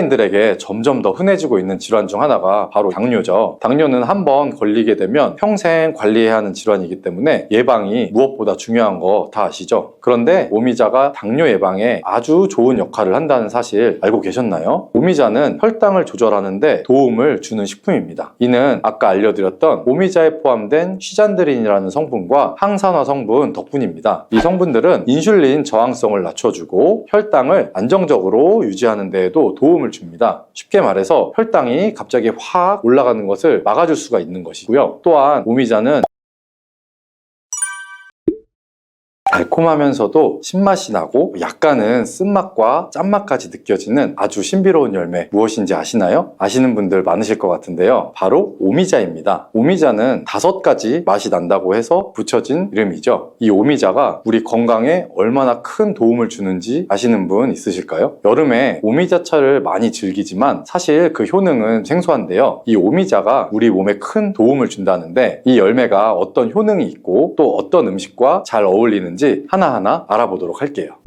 현대인들에게 점점 더 흔해지고 있는 질환 중 하나가 바로 당뇨죠. 당뇨는 한 번 걸리게 되면 평생 관리해야 하는 질환이기 때문에 예방이 무엇보다 중요한 거 다 아시죠? 그런데 오미자가 당뇨 예방에 아주 좋은 역할을 한다는 사실 알고 계셨나요? 오미자는 혈당을 조절하는데 도움을 주는 식품입니다. 이는 아까 알려드렸던 오미자에 포함된 시잔드린이라는 성분과 항산화 성분 덕분입니다. 이 성분들은 인슐린 저항성을 낮춰주고 혈당을 안정적으로 유지하는 데에도 도움 을 줍니다. 쉽게 말해서 혈당이 갑자기 확 올라가는 것을 막아줄 수가 있는 것이고요. 또한 오미자는 달콤하면서도 신맛이 나고 약간은 쓴맛과 짠맛까지 느껴지는 아주 신비로운 열매 무엇인지 아시나요? 아시는 분들 많으실 것 같은데요. 바로 오미자입니다. 오미자는 다섯 가지 맛이 난다고 해서 붙여진 이름이죠. 이 오미자가 우리 건강에 얼마나 큰 도움을 주는지 아시는 분 있으실까요? 여름에 오미자차를 많이 즐기지만 사실 그 효능은 생소한데요. 이 오미자가 우리 몸에 큰 도움을 준다는데 이 열매가 어떤 효능이 있고 또 어떤 음식과 잘 어울리는지 하나하나 알아보도록 할게요.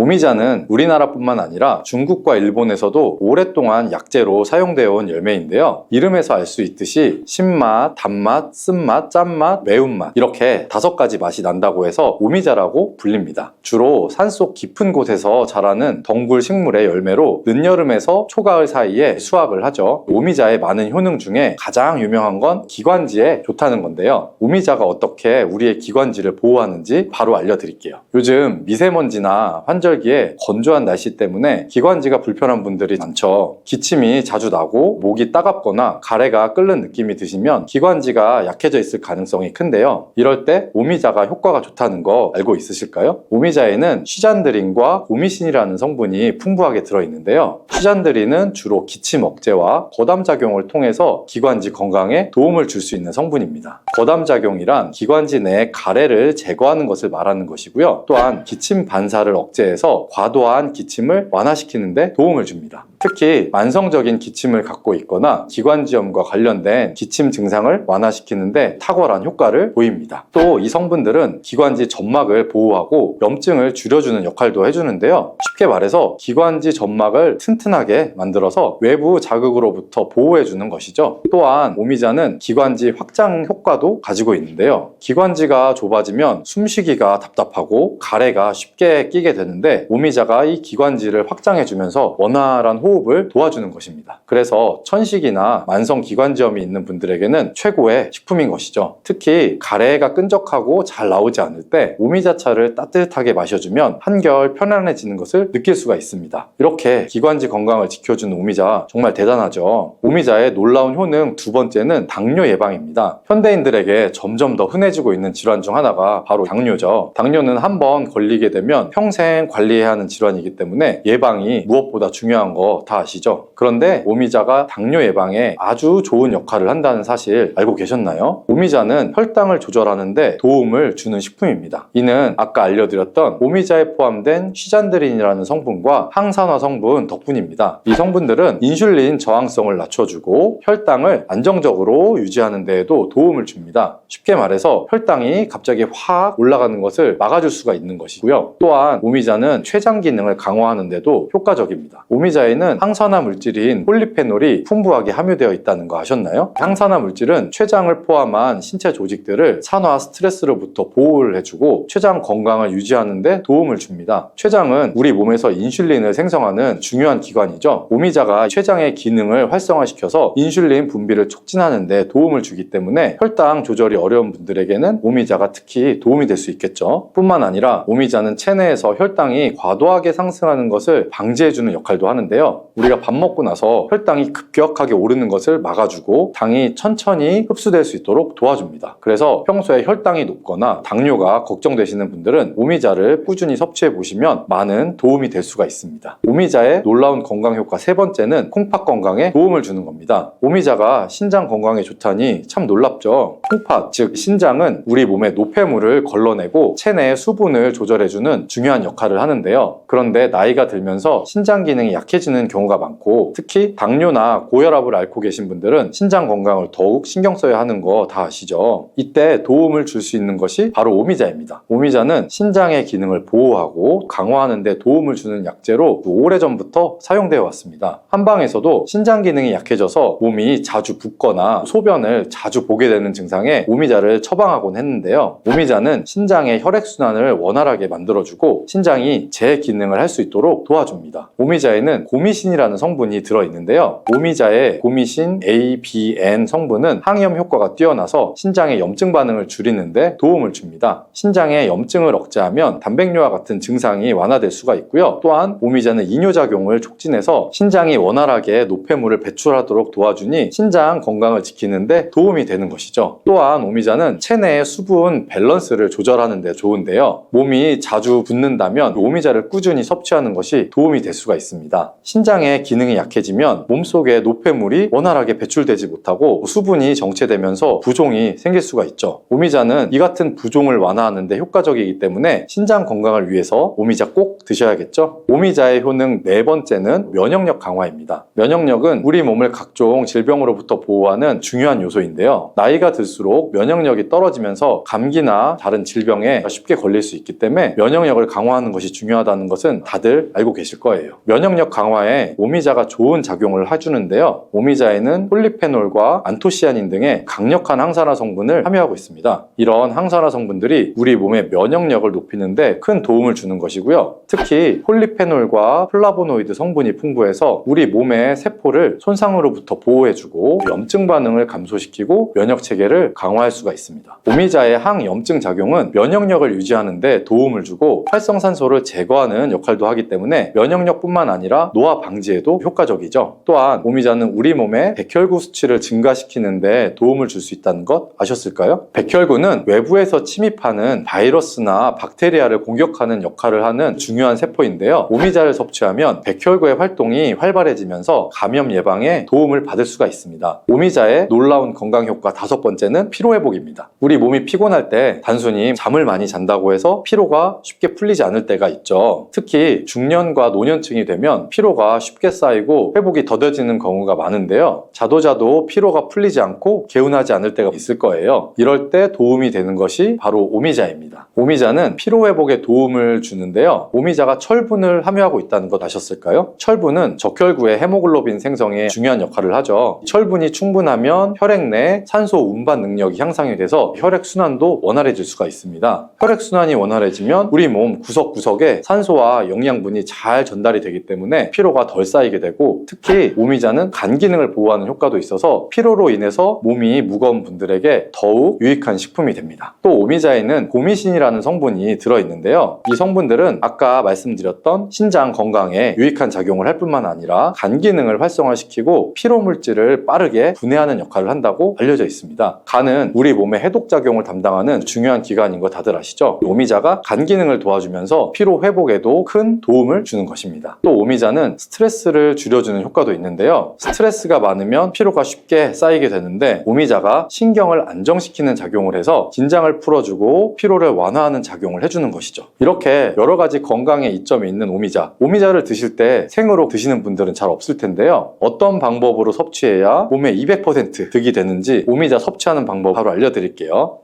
오미자는 우리나라뿐만 아니라 중국과 일본에서도 오랫동안 약재로 사용되어 온 열매인데요. 이름에서 알 수 있듯이 신맛, 단맛, 쓴맛, 짠맛, 매운맛 이렇게 다섯 가지 맛이 난다고 해서 오미자라고 불립니다. 주로 산속 깊은 곳에서 자라는 덩굴 식물의 열매로 늦여름에서 초가을 사이에 수확을 하죠. 오미자의 많은 효능 중에 가장 유명한 건 기관지에 좋다는 건데요. 오미자가 어떻게 우리의 기관지를 보호하는지 바로 알려드릴게요. 요즘 미세먼지나 환절 기에 건조한 날씨 때문에 기관지가 불편한 분들이 많죠. 기침이 자주 나고 목이 따갑거나 가래가 끓는 느낌이 드시면 기관지가 약해져 있을 가능성이 큰데요. 이럴 때 오미자가 효과가 좋다는 거 알고 있으실까요? 오미자에는 시잔드린과 오미신이라는 성분이 풍부하게 들어있는데요. 시잔드린은 주로 기침 억제와 거담 작용을 통해서 기관지 건강에 도움을 줄 수 있는 성분입니다. 거담 작용이란 기관지 내의 가래를 제거하는 것을 말하는 것이고요. 또한 기침 반사를 억제해서 과도한 기침을 완화시키는데 도움을 줍니다. 특히 만성적인 기침을 갖고 있거나 기관지염과 관련된 기침 증상을 완화시키는데 탁월한 효과를 보입니다. 또 이 성분들은 기관지 점막을 보호하고 염증을 줄여주는 역할도 해주는데요. 쉽게 말해서 기관지 점막을 튼튼하게 만들어서 외부 자극으로부터 보호해주는 것이죠. 또한 오미자는 기관지 확장 효과도 가지고 있는데요. 기관지가 좁아지면 숨쉬기가 답답하고 가래가 쉽게 끼게 되는데 오미자가 이 기관지를 확장해주면서 원활한 호흡 을 도와주는 것입니다. 그래서 천식이나 만성 기관지염이 있는 분들에게는 최고의 식품인 것이죠. 특히 가래가 끈적하고 잘 나오지 않을 때 오미자차를 따뜻하게 마셔주면 한결 편안해지는 것을 느낄 수가 있습니다. 이렇게 기관지 건강을 지켜주는 오미자 정말 대단하죠. 오미자의 놀라운 효능 두 번째는 당뇨 예방입니다. 현대인들에게 점점 더 흔해지고 있는 질환 중 하나가 바로 당뇨죠. 당뇨는 한 번 걸리게 되면 평생 관리해야 하는 질환이기 때문에 예방이 무엇보다 중요한 거다 아시죠? 그런데 오미자가 당뇨 예방에 아주 좋은 역할을 한다는 사실 알고 계셨나요? 오미자는 혈당을 조절하는데 도움을 주는 식품입니다. 이는 아까 알려드렸던 오미자에 포함된 시잔드린이라는 성분과 항산화 성분 덕분입니다. 이 성분들은 인슐린 저항성을 낮춰주고 혈당을 안정적으로 유지하는 데에도 도움을 줍니다. 쉽게 말해서 혈당이 갑자기 확 올라가는 것을 막아줄 수가 있는 것이고요. 또한 오미자는 췌장 기능을 강화하는 데도 효과적입니다. 오미자에는 항산화 물질인 폴리페놀이 풍부하게 함유되어 있다는 거 아셨나요? 항산화 물질은 췌장을 포함한 신체 조직들을 산화 스트레스로부터 보호를 해주고 췌장 건강을 유지하는 데 도움을 줍니다. 췌장은 우리 몸에서 인슐린을 생성하는 중요한 기관이죠. 오미자가 췌장의 기능을 활성화시켜서 인슐린 분비를 촉진하는 데 도움을 주기 때문에 혈당 조절이 어려운 분들에게는 오미자가 특히 도움이 될 수 있겠죠. 뿐만 아니라 오미자는 체내에서 혈당이 과도하게 상승하는 것을 방지해주는 역할도 하는데요. 우리가 밥 먹고 나서 혈당이 급격하게 오르는 것을 막아주고 당이 천천히 흡수될 수 있도록 도와줍니다. 그래서 평소에 혈당이 높거나 당뇨가 걱정되시는 분들은 오미자를 꾸준히 섭취해 보시면 많은 도움이 될 수가 있습니다. 오미자의 놀라운 건강 효과 세 번째는 콩팥 건강에 도움을 주는 겁니다. 오미자가 신장 건강에 좋다니 참 놀랍죠. 콩팥, 즉 신장은 우리 몸의 노폐물을 걸러내고 체내의 수분을 조절해주는 중요한 역할을 하는데요. 그런데 나이가 들면서 신장 기능이 약해지는 경우가 많고 특히 당뇨나 고혈압을 앓고 계신 분들은 신장 건강을 더욱 신경 써야 하는 거 다 아시죠? 이때 도움을 줄 수 있는 것이 바로 오미자입니다. 오미자는 신장의 기능을 보호하고 강화하는 데 도움을 주는 약재로 오래전부터 사용되어 왔습니다. 한방에서도 신장 기능이 약해져서 몸이 자주 붓거나 소변을 자주 보게 되는 증상에 오미자를 처방하곤 했는데요. 오미자는 신장의 혈액순환을 원활하게 만들어주고 신장이 제 기능을 할 수 있도록 도와줍니다. 오미자에는 고미 신이라는 성분이 들어있는데요. 오미자의 고미신 A, B, N 성분은 항염 효과가 뛰어나서 신장의 염증 반응을 줄이는데 도움을 줍니다. 신장의 염증을 억제하면 단백뇨와 같은 증상이 완화될 수가 있고요. 또한 오미자는 이뇨작용을 촉진해서 신장이 원활하게 노폐물을 배출하도록 도와주니 신장 건강을 지키는데 도움이 되는 것이죠. 또한 오미자는 체내의 수분 밸런스를 조절하는 데 좋은데요. 몸이 자주 붓는다면 오미자를 꾸준히 섭취하는 것이 도움이 될 수가 있습니다. 신 장의 기능이 약해지면 몸속에 노폐물이 원활하게 배출되지 못하고 수분이 정체되면서 부종이 생길 수가 있죠. 오미자는 이 같은 부종을 완화하는데 효과적이기 때문에 신장 건강을 위해서 오미자 꼭 드셔야겠죠. 오미자의 효능 네 번째는 면역력 강화입니다. 면역력은 우리 몸을 각종 질병으로부터 보호하는 중요한 요소인데요. 나이가 들수록 면역력이 떨어지면서 감기나 다른 질병에 쉽게 걸릴 수 있기 때문에 면역력을 강화하는 것이 중요하다는 것은 다들 알고 계실 거예요. 면역력 강화 에 오미자가 좋은 작용을 해주는데요. 오미자에는 폴리페놀과 안토시아닌 등의 강력한 항산화 성분을 함유하고 있습니다. 이런 항산화 성분들이 우리 몸의 면역력을 높이는데 큰 도움을 주는 것이고요. 특히 폴리페놀과 플라보노이드 성분이 풍부해서 우리 몸의 세포를 손상으로부터 보호해주고 염증 반응을 감소시키고 면역 체계를 강화할 수가 있습니다. 오미자의 항염증 작용은 면역력을 유지하는데 도움을 주고 활성산소를 제거하는 역할도 하기 때문에 면역력뿐만 아니라 노화 방지에도 효과적이죠. 또한 오미자는 우리 몸의 백혈구 수치를 증가시키는데 도움을 줄 수 있다는 것 아셨을까요? 백혈구는 외부에서 침입하는 바이러스나 박테리아를 공격하는 역할을 하는 중요한 세포인데요. 오미자를 섭취하면 백혈구의 활동이 활발해지면서 감염 예방에 도움을 받을 수가 있습니다. 오미자의 놀라운 건강 효과 다섯 번째는 피로 회복입니다. 우리 몸이 피곤할 때 단순히 잠을 많이 잔다고 해서 피로가 쉽게 풀리지 않을 때가 있죠. 특히 중년과 노년층이 되면 피로가 쉽게 쌓이고 회복이 더뎌지는 경우가 많은데요. 자도 자도 피로가 풀리지 않고 개운하지 않을 때가 있을 거예요. 이럴 때 도움이 되는 것이 바로 오미자입니다. 오미자는 피로 회복에 도움을 주는데요. 오미자가 철분을 함유하고 있다는 것 아셨을까요? 철분은 적혈구의 헤모글로빈 생성에 중요한 역할을 하죠. 철분이 충분하면 혈액 내 산소 운반 능력이 향상이 돼서 혈액 순환도 원활해질 수가 있습니다. 혈액 순환이 원활해지면 우리 몸 구석구석에 산소와 영양분이 잘 전달이 되기 때문에 피로가 덜 쌓이게 되고 특히 오미자는 간 기능을 보호하는 효과도 있어서 피로로 인해서 몸이 무거운 분들에게 더욱 유익한 식품이 됩니다. 또 오미자에는 고미신이라는 성분이 들어있는데요. 이 성분들은 아까 말씀드렸던 신장 건강에 유익한 작용을 할 뿐만 아니라 간 기능을 활성화시키고 피로 물질을 빠르게 분해하는 역할을 한다고 알려져 있습니다. 간은 우리 몸의 해독 작용을 담당하는 중요한 기관인 거 다들 아시죠? 오미자가 간 기능을 도와주면서 피로 회복에도 큰 도움을 주는 것입니다. 또 오미자는 스트레스를 줄여주는 효과도 있는데요. 스트레스가 많으면 피로가 쉽게 쌓이게 되는데 오미자가 신경을 안정시키는 작용을 해서 긴장을 풀어주고 피로를 완화하는 작용을 해주는 것이죠. 이렇게 여러 가지 건강에 이점이 있는 오미자. 오미자를 드실 때 생으로 드시는 분들은 잘 없을 텐데요. 어떤 방법으로 섭취해야 몸에 200% 득이 되는지 오미자 섭취하는 방법 바로 알려드릴게요.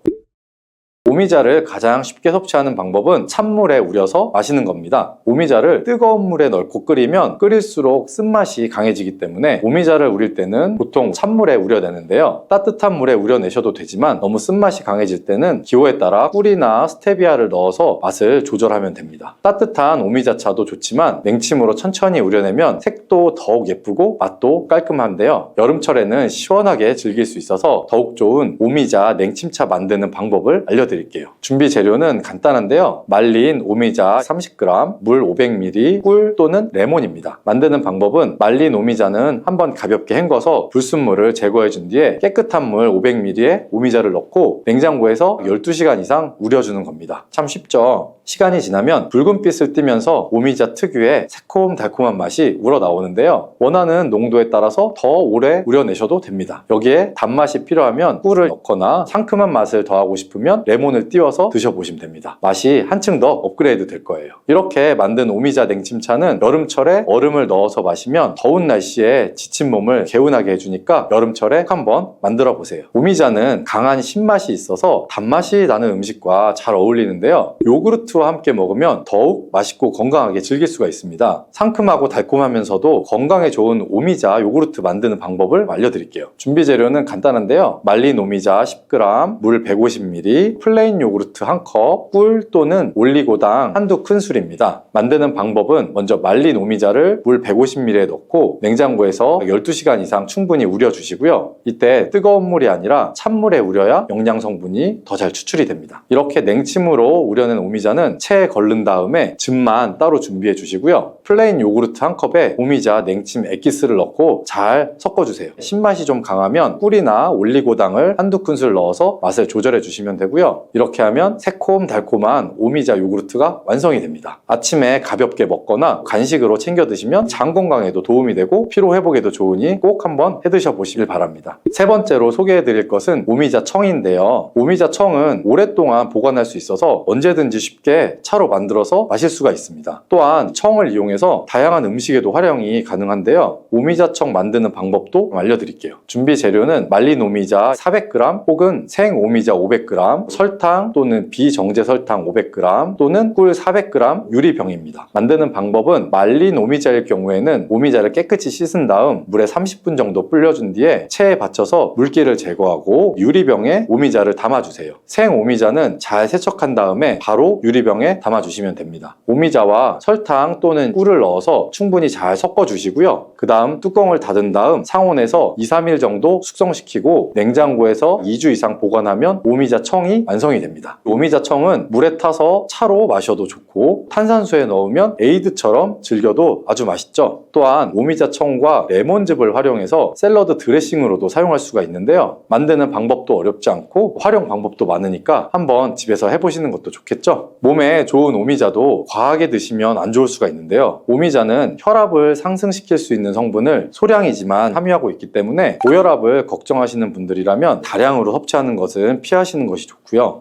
오미자를 가장 쉽게 섭취하는 방법은 찬물에 우려서 마시는 겁니다. 오미자를 뜨거운 물에 넣고 끓이면 끓일수록 쓴맛이 강해지기 때문에 오미자를 우릴 때는 보통 찬물에 우려내는데요. 따뜻한 물에 우려내셔도 되지만 너무 쓴맛이 강해질 때는 기호에 따라 꿀이나 스테비아를 넣어서 맛을 조절하면 됩니다. 따뜻한 오미자차도 좋지만 냉침으로 천천히 우려내면 색도 더욱 예쁘고 맛도 깔끔한데요. 여름철에는 시원하게 즐길 수 있어서 더욱 좋은 오미자 냉침차 만드는 방법을 알려드 릴게요. 준비 재료는 간단한데요. 말린 오미자 30g, 물 500ml, 꿀 또는 레몬입니다. 만드는 방법은 말린 오미자는 한번 가볍게 헹궈서 불순물을 제거해 준 뒤에 깨끗한 물 500ml에 오미자를 넣고 냉장고에서 12시간 이상 우려주는 겁니다. 참 쉽죠? 시간이 지나면 붉은빛을 띠면서 오미자 특유의 새콤달콤한 맛이 우러나오는데요. 원하는 농도에 따라서 더 오래 우려내셔도 됩니다. 여기에 단맛이 필요하면 꿀을 넣거나 상큼한 맛을 더하고 싶으면 레몬을 레몬을 띄워서 드셔보시면 됩니다. 맛이 한층 더 업그레이드 될 거예요. 이렇게 만든 오미자 냉침차는 여름철에 얼음을 넣어서 마시면 더운 날씨에 지친 몸을 개운하게 해주니까 여름철에 꼭 한번 만들어 보세요. 오미자는 강한 신맛이 있어서 단맛이 나는 음식과 잘 어울리는데요. 요구르트와 함께 먹으면 더욱 맛있고 건강하게 즐길 수가 있습니다. 상큼하고 달콤하면서도 건강에 좋은 오미자 요구르트 만드는 방법을 알려드릴게요. 준비 재료는 간단한데요. 말린 오미자 10g, 물 150ml, 플 레인 요구르트 1컵, 꿀 또는 올리고당 한두 큰술입니다. 만드는 방법은 먼저 말린 오미자를 물 150ml에 넣고 냉장고에서 12시간 이상 충분히 우려 주시고요. 이때 뜨거운 물이 아니라 찬물에 우려야 영양 성분이 더 잘 추출이 됩니다. 이렇게 냉침으로 우려낸 오미자는 체에 걸른 다음에 즙만 따로 준비해 주시고요. 플레인 요구르트 한 컵에 오미자 냉침 액기스를 넣고 잘 섞어주세요. 신맛이 좀 강하면 꿀이나 올리고당을 한두 큰술 넣어서 맛을 조절해 주시면 되고요. 이렇게 하면 새콤달콤한 오미자 요구르트가 완성이 됩니다. 아침에 가볍게 먹거나 간식으로 챙겨 드시면 장 건강에도 도움이 되고 피로 회복에도 좋으니 꼭 한번 해 드셔 보시길 바랍니다. 세 번째로 소개해 드릴 것은 오미자 청인데요. 오미자 청은 오랫동안 보관할 수 있어서 언제든지 쉽게 차로 만들어서 마실 수가 있습니다. 또한 청을 이용해서 다양한 음식에도 활용이 가능한데요. 오미자청 만드는 방법도 알려드릴게요. 준비 재료는 말린 오미자 400g 혹은 생 오미자 500g, 설탕 또는 비정제 설탕 500g 또는 꿀 400g 유리병입니다. 만드는 방법은 말린 오미자일 경우에는 오미자를 깨끗이 씻은 다음 물에 30분 정도 불려준 뒤에 체에 받쳐서 물기를 제거하고 유리병에 오미자를 담아주세요. 생 오미자는 잘 세척한 다음에 바로 유리병에 담아주시면 됩니다. 오미자와 설탕 또는 꿀을 넣어서 충분히 잘 섞어주시고요. 그 다음 뚜껑을 닫은 다음 상온에서 2, 3일 정도 숙성시키고 냉장고에서 2주 이상 보관하면 오미자 청이 완성 이 됩니다. 오미자 청은 물에 타서 차로 마셔도 좋고 탄산수에 넣으면 에이드처럼 즐겨도 아주 맛있죠. 또한 오미자 청과 레몬즙을 활용해서 샐러드 드레싱으로도 사용할 수가 있는데요. 만드는 방법도 어렵지 않고 활용 방법도 많으니까 한번 집에서 해보시는 것도 좋겠죠. 몸에 좋은 오미자도 과하게 드시면 안 좋을 수가 있는데요. 오미자는 혈압을 상승시킬 수 있는 성분을 소량이지만 함유하고 있기 때문에 고혈압을 걱정하시는 분들이라면 다량으로 섭취하는 것은 피하시는 것이 좋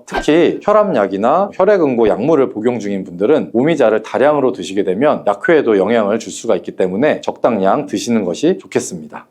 특히 혈압약이나 혈액응고 약물을 복용 중인 분들은 오미자를 다량으로 드시게 되면 약효에도 영향을 줄 수가 있기 때문에 적당량 드시는 것이 좋겠습니다.